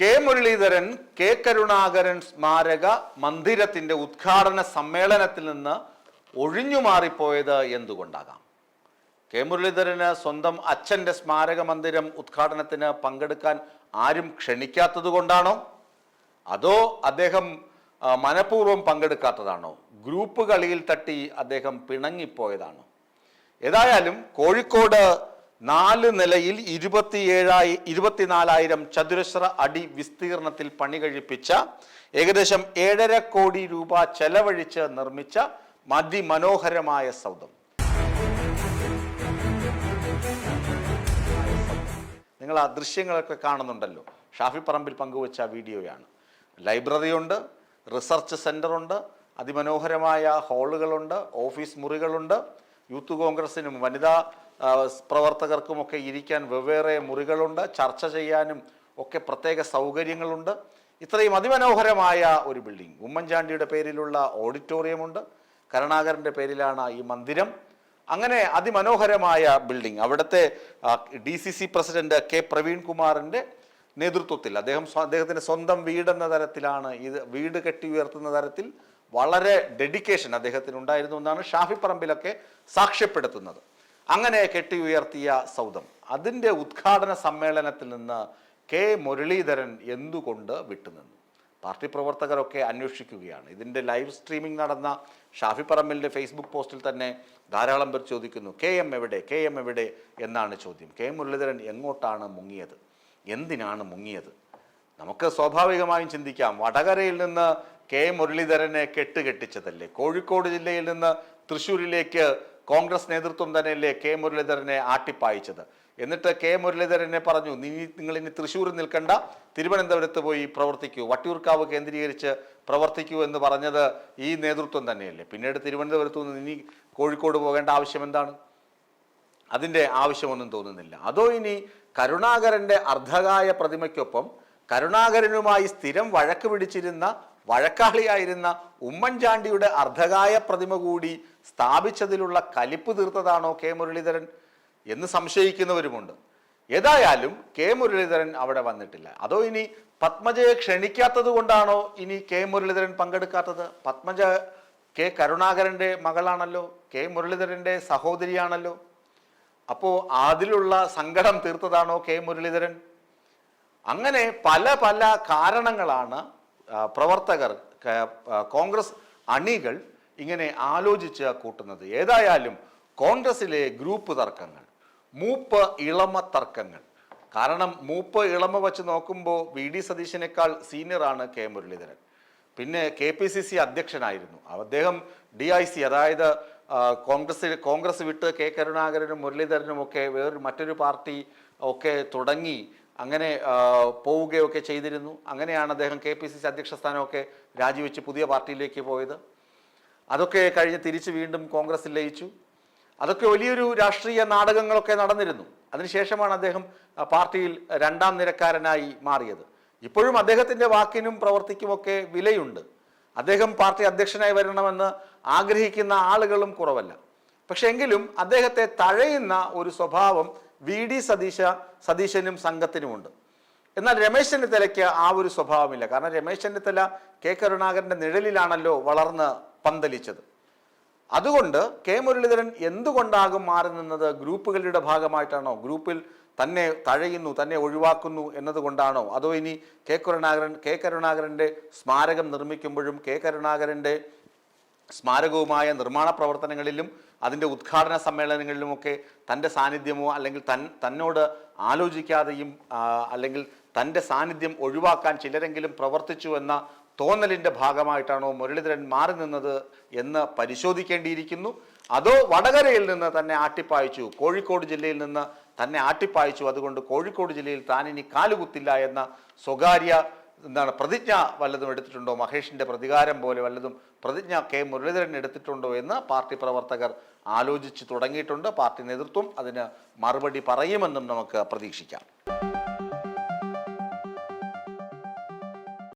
K Muraleedharan K Karunakaran സ്മാരക മന്ദിരത്തിന്റെ ഉദ്ഘാടന സമ്മേളനത്തിൽ നിന്ന് ഒഴിഞ്ഞു മാറിപ്പോയത് എന്തുകൊണ്ടാകാം? കെ മുരളീധരന് സ്വന്തം അച്ഛന്റെ സ്മാരക മന്ദിരം ഉദ്ഘാടനത്തിന് പങ്കെടുക്കാൻ ആരും ക്ഷണിക്കാത്തത് കൊണ്ടാണോ? അതോ അദ്ദേഹം മനഃപൂർവം പങ്കെടുക്കാത്തതാണോ? ഗ്രൂപ്പ് കളിയിൽ തട്ടി അദ്ദേഹം പിണങ്ങിപ്പോയതാണോ? ഏതായാലും കോഴിക്കോട് നാല് നിലയിൽ ഇരുപത്തിയേഴായി ഇരുപത്തിനാലായിരം ചതുരശ്ര അടി വിസ്തീർണത്തിൽ പണി കഴിപ്പിച്ച ഏകദേശം ഏഴര കോടി രൂപ ചെലവഴിച്ച് നിർമ്മിച്ച അതിമനോഹരമായ സൗദം നിങ്ങൾ ആ ദൃശ്യങ്ങളൊക്കെ കാണുന്നുണ്ടല്ലോ. ഷാഫി പറമ്പിൽ പങ്കുവച്ച വീഡിയോയാണ്. ലൈബ്രറി ഉണ്ട് റിസർച്ച് സെന്ററുണ്ട് അതിമനോഹരമായ ഹാളുകളുണ്ട് ഓഫീസ് മുറികളുണ്ട് യൂത്ത് കോൺഗ്രസിനും വനിതാ പ്രവർത്തകർക്കുമൊക്കെ ഇരിക്കാൻ വെവ്വേറെ മുറികളുണ്ട് ചർച്ച ചെയ്യാനും ഒക്കെ പ്രത്യേക സൗകര്യങ്ങളുണ്ട്. ഇത്രയും അതിമനോഹരമായ ഒരു ബിൽഡിംഗ്. ഉമ്മൻചാണ്ടിയുടെ പേരിലുള്ള ഓഡിറ്റോറിയമുണ്ട്. കരുണാകരന്റെ പേരിലാണ് ഈ മന്ദിരം. അങ്ങനെ അതിമനോഹരമായ ബിൽഡിംഗ്. അവിടുത്തെ D C C president K Praveen കുമാറിന്റെ നേതൃത്വത്തിൽ അദ്ദേഹം അദ്ദേഹത്തിന്റെ സ്വന്തം വീടെന്ന തരത്തിലാണ് ഇത് വീട് കെട്ടി ഉയർത്തുന്ന തരത്തിൽ വളരെ ഡെഡിക്കേഷൻ അദ്ദേഹത്തിന് ഉണ്ടായിരുന്നു എന്നാണ് ഷാഫി പറമ്പിലൊക്കെ സാക്ഷ്യപ്പെടുത്തുന്നത്. അങ്ങനെ കെട്ടി ഉയർത്തിയ സൗദം അതിന്റെ ഉദ്ഘാടന സമ്മേളനത്തിൽ നിന്ന് കെ മുരളീധരൻ എന്തുകൊണ്ട് വിട്ടുനിന്നു? പാർട്ടി പ്രവർത്തകരൊക്കെ അന്വേഷിക്കുകയാണ്. ഇതിന്റെ ലൈവ് സ്ട്രീമിംഗ് നടന്ന ഷാഫി പറമ്പലിന്റെ ഫേസ്ബുക്ക് പോസ്റ്റിൽ തന്നെ ധാരാളം പേർ ചോദിക്കുന്നു കെ എം എവിടെ? കെ എം എവിടെ? എന്നാണ് ചോദ്യം. കെ മുരളീധരൻ എങ്ങോട്ടാണ് മുങ്ങിയത്? എന്തിനാണ് മുങ്ങിയത്? നമുക്ക് സ്വാഭാവികമായും ചിന്തിക്കാം. വടകരയിൽ നിന്ന് കെ മുരളീധരനെ കെട്ടുകെട്ടിച്ചതല്ലേ? കോഴിക്കോട് ജില്ലയിൽ നിന്ന് തൃശ്ശൂരിലേക്ക് കോൺഗ്രസ് നേതൃത്വം തന്നെയല്ലേ കെ മുരളീധരനെ ആട്ടിപ്പായിച്ചത്. എന്നിട്ട് കെ മുരളീധരനെ പറഞ്ഞു നീ നിങ്ങൾ ഇനി തൃശ്ശൂരിൽ നിൽക്കണ്ട. തിരുവനന്തപുരത്ത് പോയി പ്രവർത്തിക്കൂ. വട്ടിയൂർക്കാവ് കേന്ദ്രീകരിച്ച് പ്രവർത്തിക്കൂ എന്ന് പറഞ്ഞത് ഈ നേതൃത്വം തന്നെയല്ലേ? പിന്നീട് തിരുവനന്തപുരത്ത് നിന്ന് ഇനി കോഴിക്കോട് പോകേണ്ട ആവശ്യം എന്താണ്? അതിന്റെ ആവശ്യമൊന്നും തോന്നുന്നില്ല. അതോ ഇനി കരുണാകരന്റെ അർദ്ധകായ പ്രതിമയ്ക്കൊപ്പം കരുണാകരനുമായി സ്ഥിരം വഴക്ക് പിടിച്ചിരുന്ന വഴക്കാളിയായിരുന്ന ഉമ്മൻചാണ്ടിയുടെ അർദ്ധകായ പ്രതിമ കൂടി സ്ഥാപിച്ചതിലുള്ള കലിപ്പ് തീർത്തതാണോ കെ മുരളീധരൻ? എന്ന് സംശയിക്കുന്നവരുമുണ്ട്. ഏതായാലും കെ മുരളീധരൻ അവിടെ വന്നിട്ടില്ല. അതോ ഇനി പത്മജയെ ക്ഷണിക്കാത്തത് കൊണ്ടാണോ ഇനി കെ മുരളീധരൻ പങ്കെടുക്കാത്തത്? പത്മജ കെ കരുണാകരന്റെ മകളാണല്ലോ കെ മുരളീധരന്റെ സഹോദരിയാണല്ലോ. അപ്പോൾ അതിലുള്ള സങ്കടം തീർത്തതാണോ കെ മുരളീധരൻ? അങ്ങനെ പല പല കാരണങ്ങളാണ് പ്രവർത്തകർ കോൺഗ്രസ് അണികൾ ഇങ്ങനെ ആലോചിച്ച് കൂട്ടുന്നത്. ഏതായാലും കോൺഗ്രസിലെ ഗ്രൂപ്പ് തർക്കങ്ങൾ മൂപ്പ് ഇളമ തർക്കങ്ങൾ. കാരണം മൂപ്പ് ഇളമ വെച്ച് നോക്കുമ്പോൾ വി ഡി സതീശനേക്കാൾ സീനിയറാണ് കെ മുരളീധരൻ. പിന്നെ കെ പി സി സി അധ്യക്ഷനായിരുന്നു. അദ്ദേഹം ഡി ഐ സി അതായത് കോൺഗ്രസ് കോൺഗ്രസ് വിട്ട് കെ കരുണാകരനും മുരളീധരനും ഒക്കെ വേറൊരു മറ്റൊരു പാർട്ടി ഒക്കെ തുടങ്ങി അങ്ങനെ പോവുകയൊക്കെ ചെയ്തിരുന്നു. അങ്ങനെയാണ് അദ്ദേഹം കെ പി സി സി അധ്യക്ഷ സ്ഥാനമൊക്കെ രാജിവെച്ച് പുതിയ പാർട്ടിയിലേക്ക് പോയത്. അതൊക്കെ കഴിഞ്ഞ് തിരിച്ച് വീണ്ടും കോൺഗ്രസ് ലയിച്ചു. അതൊക്കെ വലിയൊരു രാഷ്ട്രീയ നാടകങ്ങളൊക്കെ നടന്നിരുന്നു. അതിനുശേഷമാണ് അദ്ദേഹം പാർട്ടിയിൽ രണ്ടാം നിരക്കാരനായി മാറിയത്. ഇപ്പോഴും അദ്ദേഹത്തിന്റെ വാക്കിനും പ്രവർത്തിക്കുമൊക്കെ വിലയുണ്ട്. അദ്ദേഹം പാർട്ടി അധ്യക്ഷനായി വരണമെന്ന് ആഗ്രഹിക്കുന്ന ആളുകളും കുറവല്ല. പക്ഷെ എങ്കിലും അദ്ദേഹത്തെ തഴയുന്ന ഒരു സ്വഭാവം വി ഡി സതീശ സതീശനും സംഘത്തിനുമുണ്ട്. എന്നാൽ രമേശ് ചെന്നിത്തലയ്ക്ക് ആ ഒരു സ്വഭാവമില്ല. കാരണം രമേശ് ചെന്നിത്തല കെ കരുണാകരന്റെ നിഴലിലാണല്ലോ വളർന്ന് പന്തലിച്ചത്. അതുകൊണ്ട് കെ മുരളീധരൻ എന്തുകൊണ്ടാകും മാറി നിന്നത്? ഗ്രൂപ്പുകളുടെ ഭാഗമായിട്ടാണോ? ഗ്രൂപ്പിൽ തന്നെ തഴയുന്നു തന്നെ ഒഴിവാക്കുന്നു എന്നതുകൊണ്ടാണോ? അതോ ഇനി കെ കരുണാകരൻ കെ കരുണാകരന്റെ സ്മാരകം നിർമ്മിക്കുമ്പോഴും കെ കരുണാകരന്റെ സ്മാരകവുമായ നിർമ്മാണ പ്രവർത്തനങ്ങളിലും അതിന്റെ ഉദ്ഘാടന സമ്മേളനങ്ങളിലുമൊക്കെ തന്റെ സാന്നിധ്യമോ അല്ലെങ്കിൽ തൻ തന്നോട് ആലോചിക്കാതെയും അല്ലെങ്കിൽ തന്റെ സാന്നിധ്യം ഒഴിവാക്കാൻ ചിലരെങ്കിലും പ്രവർത്തിച്ചു എന്ന തോന്നലിന്റെ ഭാഗമായിട്ടാണോ മുരളീധരൻ മാറി നിന്നത് എന്ന് പരിശോധിക്കേണ്ടിയിരിക്കുന്നു. അതോ വടകരയിൽ നിന്ന് തന്നെ ആട്ടിപ്പായിച്ചു കോഴിക്കോട് ജില്ലയിൽ നിന്ന് തന്നെ ആട്ടിപ്പായിച്ചു അതുകൊണ്ട് കോഴിക്കോട് ജില്ലയിൽ താനിനി കാലുകുത്തില്ല എന്ന സ്വകാര്യ എന്താണ് പ്രതിജ്ഞ വല്ലതും എടുത്തിട്ടുണ്ടോ? മഹേഷിന്റെ പ്രതികാരം പോലെ വല്ലതും പ്രതിജ്ഞ കെ മുരളീധരൻ എടുത്തിട്ടുണ്ടോ എന്ന് പാർട്ടി പ്രവർത്തകർ ആലോചിച്ച് തുടങ്ങിയിട്ടുണ്ട്. പാർട്ടി നേതൃത്വം അതിന് മറുപടി പറയുമെന്നും നമുക്ക് പ്രതീക്ഷിക്കാം.